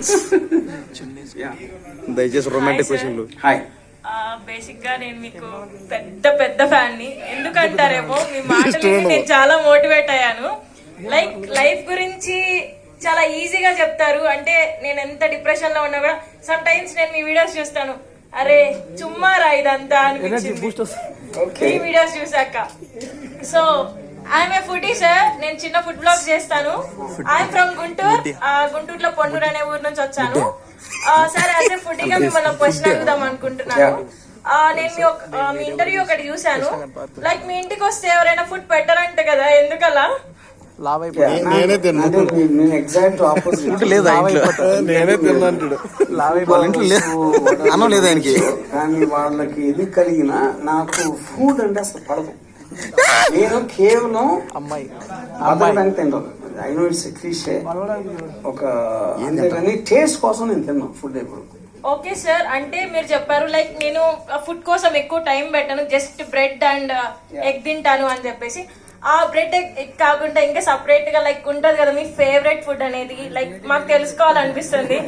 Questions దయచేసి romantic. క్వశ్చన్లు hi బేసిక్గా నేను మీకు పెద్ద పెద్ద ఫ్యాన్ని ఎందుకంటారేమో మీ మాటలు నేను చాలా మోటివేట్ అయ్యాను. లైక్ లైఫ్ గురించి చాలా ఈజీగా చెప్తారు. అంటే నేను ఎంత డిప్రెషన్లో ఉన్నా కూడా సమ్ టైమ్స్ నేను మీ వీడియోస్ చూస్తాను. అరే చుమ్మారా ఇదంతా అనిపించింది. మీ వీడియోస్ చూసాక so I'm a foodie sir నేను చిన్న ఫుడ్ బ్లాగ్ చేస్తాను. ఐఎమ్ ఫ్రమ్ గుంటూరు ఆ, గుంటూరులో పొన్నూరు అనే ఊరు నుంచి వచ్చాను. సార్ యాజ్ ఏ ఫుడీగా మిమ్మల్ని క్వశ్చన్ అడుగుదాం అనుకుంటున్నాను. నేను మీ మీ ఇంటర్వ్యూ ఒకటి చూశాను. లైక్ మీ ఇంటికి వస్తే ఎవరైనా ఫుడ్ పెట్టారంట కదా ఎందుకలా? నేనే లేదా ఇంట్లో? నేనే తిన్నా అంటాడు. వాళ్ళ ఇంట్లో లేదు. అన్నం లేదు ఆయనకి? కానీ వాళ్ళకి ఇది కలిగిన నాకు ఫుడ్ అంటే అసలు పడదు. నేను కేవలం అమ్మాయి. బతకడానికి తింటాను ఐ నో ఇట్స్ క్లీషే. ఒక అంతేగాని టేస్ట్ కోసం నేను తిన్నాను ఫుడ్ ఎప్పుడు ఓకే సార్ అంటే మీరు చెప్పారు లైక్ నేను ఫుడ్ కోసం ఎక్కువ టైం పెట్టాను జస్ట్ బ్రెడ్ అండ్ ఎగ్ తింటాను అని చెప్పేసి. ఆ బ్రెడ్ ఎగ్ కాకుండా ఇంకా సపరేట్గా లైక్ ఉంటది కదా మీ ఫేవరెట్ ఫుడ్ అనేది లైక్ మాకు తెలుసుకోవాలనిపిస్తుంది.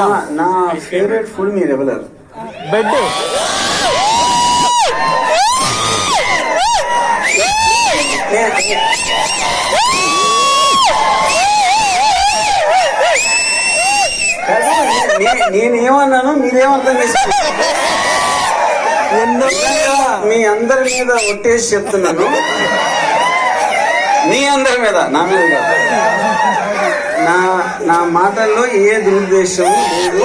నా నా ఫేవరెట్ ఫుడ్ మీరు ఇవ్వలేరు. బెడ్ నే- నేను ఏమన్నాను మీరేమర్థం చేసుకోండి మీ అందరి మీద ఒట్టేసి చెప్తున్నాను. మీ అందరి మీద నా మీద. నా నా మాటల్లో ఏ దురుద్దేశం లేదు.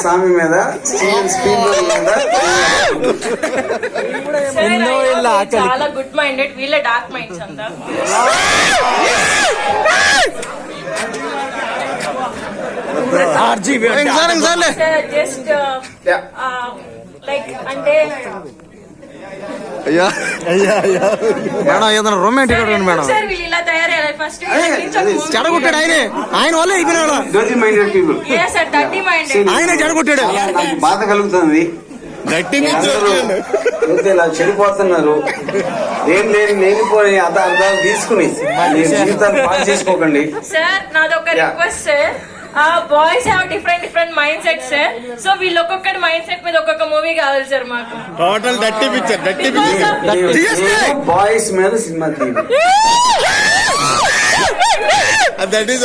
స్వామి మీద స్టీవెన్ స్పీల్బర్గ్ మీద Sir, I ఎన్నో know ఏళ్ళ మీరు ఆకలికి. చాలా గుడ్ మైండెడ్ వీళ్ళ డార్క్ మైండ్స్ అంతా ఆర్జీబీ ఇంకోసారి ఇంకోసారిలే సార్ జస్ట్ Yeah. లైక్ అంటే అయ్యా. అయ్యా అయ్యా. మేడం ఏదైనా రొమాంటిక్ అడగండి మేడం. సార్ వీళ్ళు ఇలా తయారయ్యారు ఫస్ట్ చెడగొట్టాడు ఆయనే. ఆయన వల్లే అయిపోయినాడు. Dirty minded people sir dirty minded ఆయనే చెడగొట్టాడు. బాధ కలుగుతుంది. గట్టి ఇలా చెడిపోతున్నారు. ఏం లేని లేనిపోయి అత అర్థాలు తీసుకుని జీవితాన్ని పాడు చేసుకోకండి. సార్ నాదొక. Request sir boys have different different mindset sir so వీళ్ళు ఒక్కొక్కటి మైండ్ సెట్ మీద ఒక్కొక్క మూవీ కావాలి సార్ మాకు. టోటల్ డట్టి పిక్చర్ డట్టి పిక్చర్ బాయ్స్ మీద సినిమా తీయండి దట్ ఈస్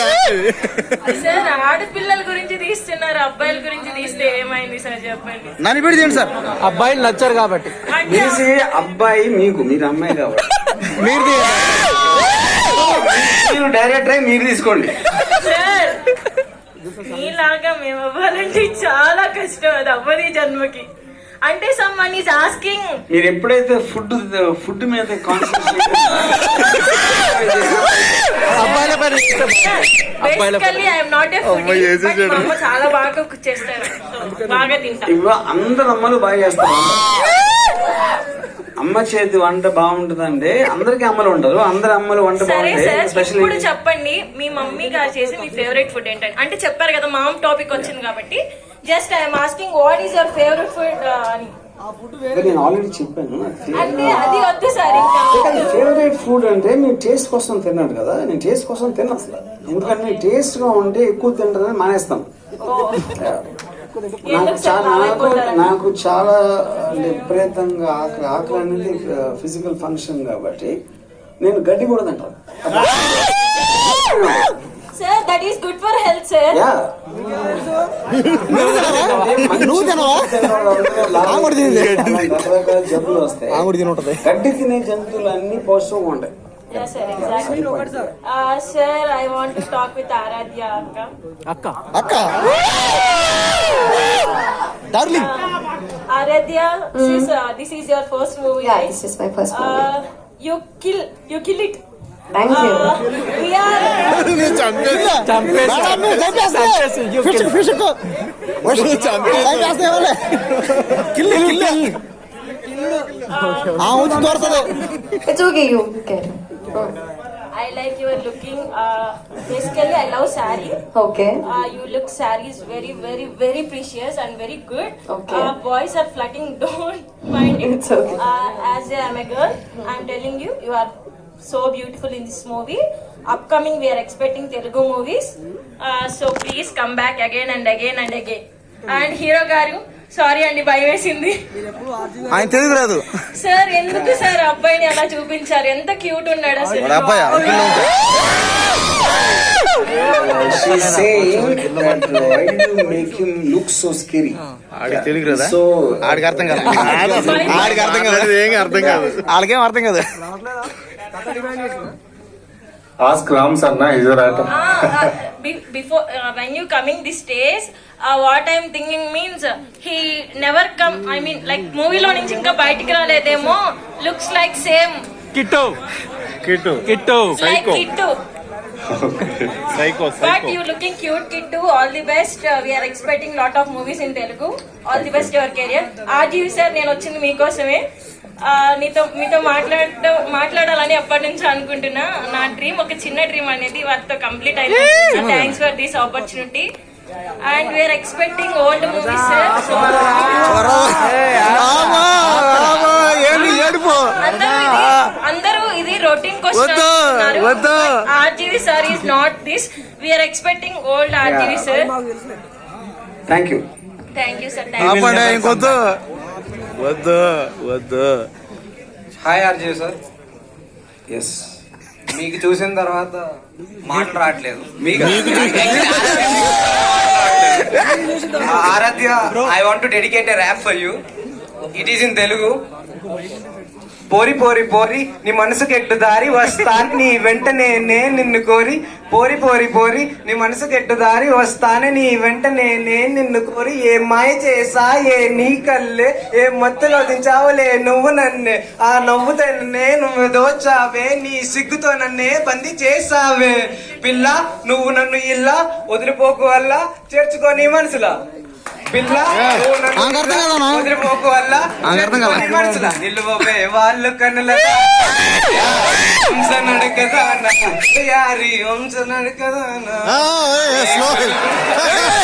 సార్ ఆడపిల్లల గురించి తీస్తున్నారు అబ్బాయిల గురించి తీస్తే ఏమైంది సార్ చెప్పండి. నన్ను పెడి చేయండి సార్ అబ్బాయిలు నచ్చారు కాబట్టి. తీసి అబ్బాయి మీకు మీరు అమ్మాయి కాబట్టి. మీరు డైరెక్టర్ అయి మీరు తీసుకోండి. సార్ మీలాగా మేము అవ్వాలంటే చాలా కష్టం అది అవ్వదు జన్మకి. అంటే సమ్ వన్ ఈజ్ ఆస్కింగ్ మీరు ఎప్పుడైతే ఫుడ్ ఫుడ్ మీద basically I'm not a food చాలా బాగా కుక్ చేస్తారు. బాగా తింటా. ఇవ్వ అందరు అమ్మలు బాగా చేస్తారు. అమ్మ చేతి వంట బాగుంటుందంటే అందరికి అమ్మలు ఉంటారు. అందరి అమ్మలు వంట సరే బాగుంటాయి. సార్ స్పెషల్ ఇప్పుడు చెప్పండి మీ మమ్మీ గారు చేసి మీ ఫేవరెట్ ఫుడ్ ఏంటంటే అంటే చెప్పారు కదా మామ్ టాపిక్ వచ్చింది కాబట్టి. Just I'm asking what is your favourite food అని. నేను ఆల్రెడీ చెప్పాను. అంటే అది వద్దు సార్ ఇంకా. ఫేవరెట్ ఫుడ్ అంటే మీరు టేస్ట్ కోసం తిన్నాడు కదా నేను టేస్ట్ కోసం తిన్నా అసలు. ఎందుకంటే టేస్ట్గా ఉంటే ఎక్కువ తింటానని మానేస్తాం నాకు సార్ చాలా నాకు? నాకు చాలా విపరీతంగా ఆకలి ఆకలి అనేది ఫిజికల్ ఫంక్షన్ కాబట్టి నేను గడ్డి కూడా తింటాను sir that is good for health sir yeah. నువ్వు తినవా? ఆవిడ తింది. రకరకాల జబ్బులు వస్తాయి ఆవిడ తిని ఉంటది. గడ్డి తినే జంతువులు అన్ని పౌష్టికంగా ఉంటాయి. Yes, sir, exactly. Uh, sir, I want to talk Darling. Uh, Aradhya, mm. this, is, uh, this is your first movie. Yeah, right? this is my first uh, movie. Uh, you kill, you kill it. Thank you. Uh, we are. Future, future ko. Kill, kill, kill. Uh, ah, unchu thorsade. It's okay, you can. Okay. I like your looking. Uh, basically, I love sari. Okay. Uh, you look sari is very, very, very precious and very good. Okay. Uh, boys are flirting. Don't mind it. It's okay. Uh, as I am a girl, I'm telling you, you are so beautiful in this movie. Upcoming, we are expecting Telugu movies. Uh, so please come back again and again and again. And Hero Garu. Sorry అండి భయం వేసింది ఆయన తెలుగు రాదు. Sir ఎందుకు sir అబ్బాయిని అలా చూపించారు? ఎంత క్యూట్ ఉన్నాడు అసలు. వాడు అబ్బాయి She's saying that why do you make him look so scary? ఆడికి తెలుగు రాదా ఆడికి అర్థం కాదు. ఆడికి అర్థం కాదు. ఏం అర్థం కాదు. వాళ్ళకేం అర్థం కాదు. Ask Ram Sarna, he's a writer. Ah, before when you coming this stage what I'm thinking means he never come I mean like మూవీలో నుంచి ఇంకా బయటికి రాలేదేమో looks like same Kittu. Kittu. Kittu. Kittu. Psycho but you looking cute Kittu all the best we're expecting lot of movies in Telugu all the best your career RGV sir నేను వచ్చింది మీకోసమే. ఆ, నీతో మీతో మాట్లాడ మాట్లాడాలని ఎప్పటి నుంచో అనుకుంటున్నా. నా డ్రీమ్ ఒక చిన్న డ్రీమ్ అనేది వాటితో కంప్లీట్ అయింది thanks for this opportunity and we're expecting old movies sir so ఏంటి ఏడుపో అందరూ ఇది అందరూ ఇది రొటీన్ వద్దు, వద్దు. RGV sir is not this we're expecting old RGV sir thank you. Thank you sir thank ఆపండి ఇంకొద్దు వద్దు వద్దు. Hi RJ sir Yes. మీకు చూసిన తర్వాత మాటలు రావట్లేదు. మీకు Aradhya I want to dedicate a rap for you it is in Telugu పోరి పోరి పోరి నీ మనసుకు ఎట్టు దారి వస్తాను నీ వెంటనే నే నిన్ను కోరి. పోరి పోరి పోరి నీ మనసుకు ఎట్టు దారి వస్తాను నీ వెంటనే నే నిన్ను కోరి. ఏ మాయ చేసా ఏ నీ కల్లే ఏ మత్తులో దించావులే నువ్వు నన్నే. ఆ నవ్వుతో నన్నే నువ్వు దోచావే నీ సిగ్గుతో నన్నే బంది చేసావే. పిల్ల నువ్వు నన్ను ఇల్లా వదిలిపోకు వల్ల చేర్చుకో నీ మనసులా. పిల్ల నువ్వు నన్ను ఆమెకు అర్థం ఇల్లా కాదమ్మా. వదిలిపోకు వల్ల ఆమెకు అర్థం కాదు. చేర్చుకో నీ మనసులా నిల్వవే వాళ్ళు కన్నుల వంశ నడకదాన యారి వంశ నడకదాన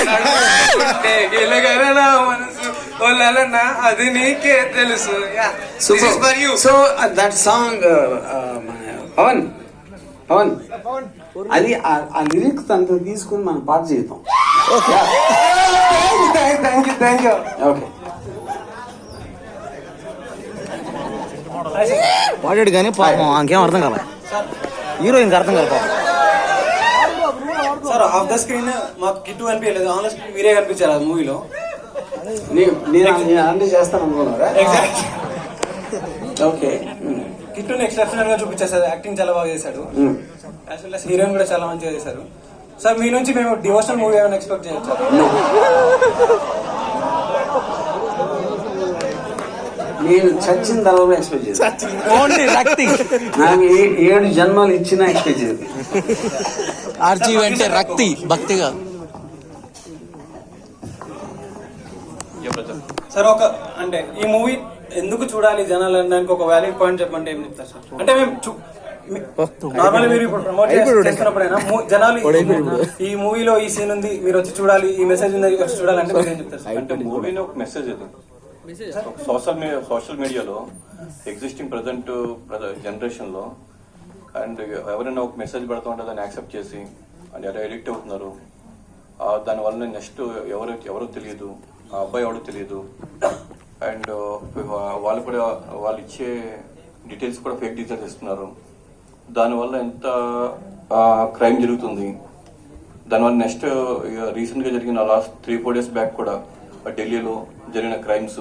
నడుముకుంటే గిలగలనా మనసు ఒలలనా అది నీకే తెలుసు. song, uh, uh, Pawan Pavan. అది ఆ- ఆ లిరిక్స్ అంతా తీసుకుని మనం పాట చేద్దాం. Thank you, thank you. Okay. వాడాడు కానీ పాపం ఇంకేం అర్థం కాలే. హీరోయిన్కి అర్థం కాలే పాపం. సార్ ఆఫ్ ద స్క్రీన్ మాకు కిట్టు కనిపించలేదు. ఆన్ ద స్క్రీన్ మీరే కనిపించారు ఆ మూవీలో నేను నేను అన్ని చేస్తాను అనుకున్నారా? ఓకే. కిట్టుని ఎక్సెప్షనల్గా చూపించారు సార్ యాక్టింగ్ చాలా బాగా చేశాడు. యాజ్ వెల్ హీరోయిన్ కూడా చాలా మంచిగా చేశారు. సార్ మీ నుంచి మేము డివోషనల్ మూవీ ఏమైనా ఎక్స్పెక్ట్ చేయొచ్చు? నేను చచ్చిన తర్వాత ఎక్స్పెక్ట్ చేస్తాను నాకు ఏ- ఏడు జన్మలు ఇచ్చినా ఎక్స్పెక్ట్ చేయదు ఆర్జీవి అంటే రక్తి భక్తిగా. సార్ ఒక అంటే ఈ మూవీ ఎందుకు చూడాలి జనాలు అనడానికి ఒక వ్యాలిడ్ పాయింట్ చెప్పంటే ఏం చెప్తారు సార్? అంటే మేము నార్మల్ మీరు ఇప్పుడు ప్రమోట్ చేస్తున్నప్పుడైనా మూ- జనాలు ఈ- మూవీలో ఈ సీన్ ఉంది మీరు వచ్చి చూడాలి ఈ మెసేజ్ ఉంది వచ్చి చూడాలంటే మీరు ఏం చెప్తారు? సార్ అంటే మూవీని ఒక మెసేజ్ సోషల్ మీడియా సోషల్ మీడియాలో ఎగ్జిస్టింగ్ ప్రజెంట్ జనరేషన్లో అండ్ ఎవరైనా ఒక మెసేజ్ పెడతా ఉంటే దాన్ని యాక్సెప్ట్ చేసి అండ్ ఎలా ఎడిక్ట్ అవుతున్నారు ఆ, దానివల్ల నెక్స్ట్ ఎవరు ఎవరో తెలియదు ఆ అబ్బాయి ఎవడో తెలియదు అండ్ వాళ్ళు కూడా వాళ్ళు ఇచ్చే డీటెయిల్స్ కూడా ఫేక్ డీటెయిల్స్ ఇస్తున్నారు. దానివల్ల ఎంత క్రైమ్ జరుగుతుంది? దానివల్ల నెక్స్ట్ రీసెంట్గా జరిగిన last three four days back కూడా ఢిల్లీలో జరిగిన క్రైమ్స్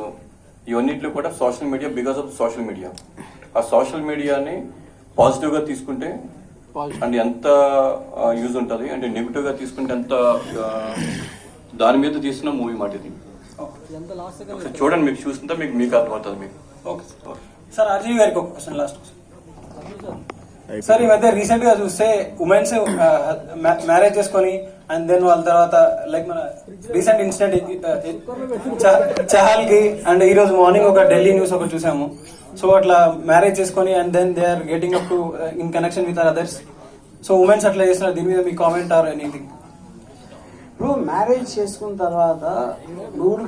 ఇవన్నిట్లో కూడా social media because of social media. ఆ సోషల్ మీడియాని పాజిటివ్గా తీసుకుంటే అండ్ ఎంత యూజ్ ఉంటుంది అంటే నెగిటివ్గా తీసుకుంటే ఎంత ఆ, దాని మీద తీసిన మూవీ మాట ఇది చూడండి మీకు చూస్తుంటే మీకు మీకు అర్థమవుతుంది మీకు. ఓకే సార్ ఆర్జీవి గారికి ఒక క్వశ్చన్ లాస్ట్ సార్ ఈ మధ్య రీసెంట్గా చూస్తే ఉమెన్స్ మ్యారేజ్ చేసుకొని అండ్ దెన్ వాళ్ళ తర్వాత లైక్ మన రీసెంట్ ఇన్సిడెంట్ చహల్కి అండ్ ఈ రోజు మార్నింగ్ ఒక ఢిల్లీ న్యూస్ ఒకటి చూసాము. సో అట్లా మ్యారేజ్ చేసుకొని and then they are getting up to in connection with others. So women's అట్లా చేస్తున్నారు. దీని మీద మీ కామెంట్ ఆర్ ఎనీథింగ్? ఇప్పుడు మ్యారేజ్ చేసుకున్న తర్వాత నూరు